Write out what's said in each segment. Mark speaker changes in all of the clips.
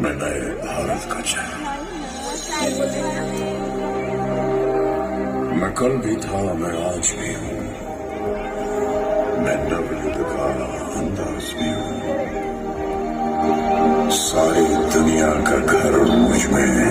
Speaker 1: मैं नए भारत का चेहरा मैं कल भी था, मैं आज भी हूँ। मैं नवयुग का अंदाज भी हूँ। सारी दुनिया का घर मुझमें है।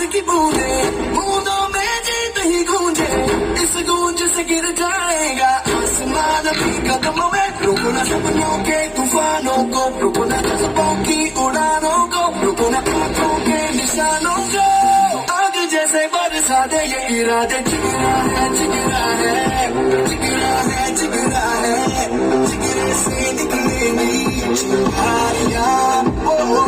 Speaker 1: में
Speaker 2: जोश की बूंदे बूंदों में जीत ही गूंजे। इस गूंज से गिर जाएगा आसमान भी कदमों में। रुको न सपनों के तूफानों को रुको न जज्बों की उड़ानों को रुको न आँखों के निशानों को। आग जैसे बरसा दे ये इरादे जिगरा है जिगरा है जिगरा है जिगरा है। जिगरे से निकलेंगी चिंगारियाँ ओ ओ, ओ, जिगरा है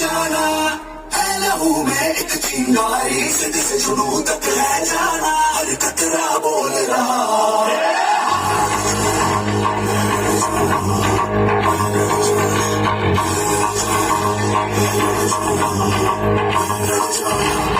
Speaker 2: जाना है लहू में एक चिंगारी सिद्ध से जुनू तक है जाना Thank you.